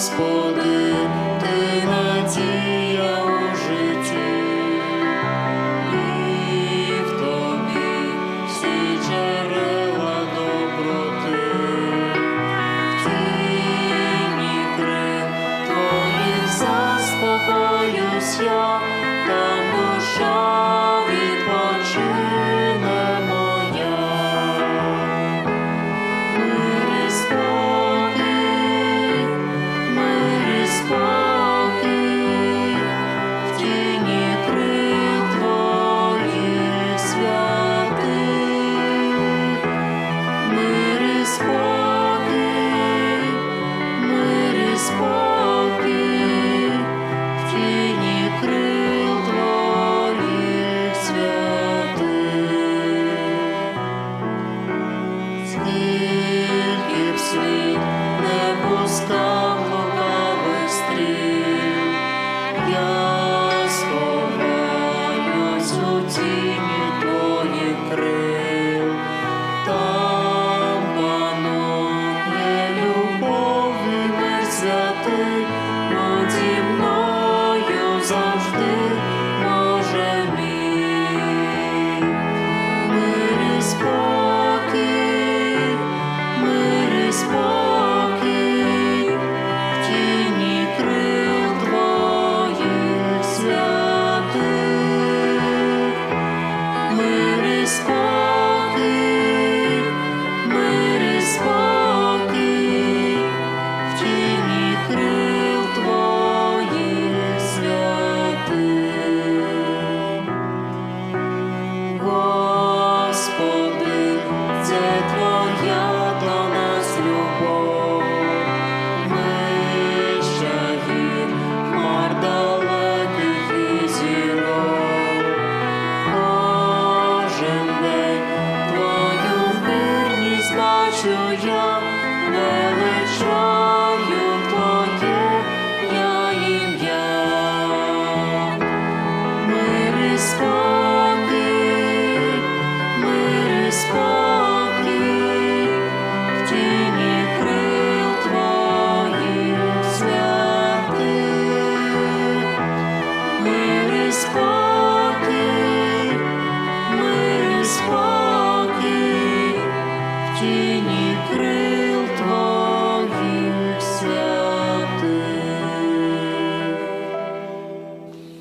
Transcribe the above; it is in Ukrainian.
Господи, пускав лукавий я сховаюсь у.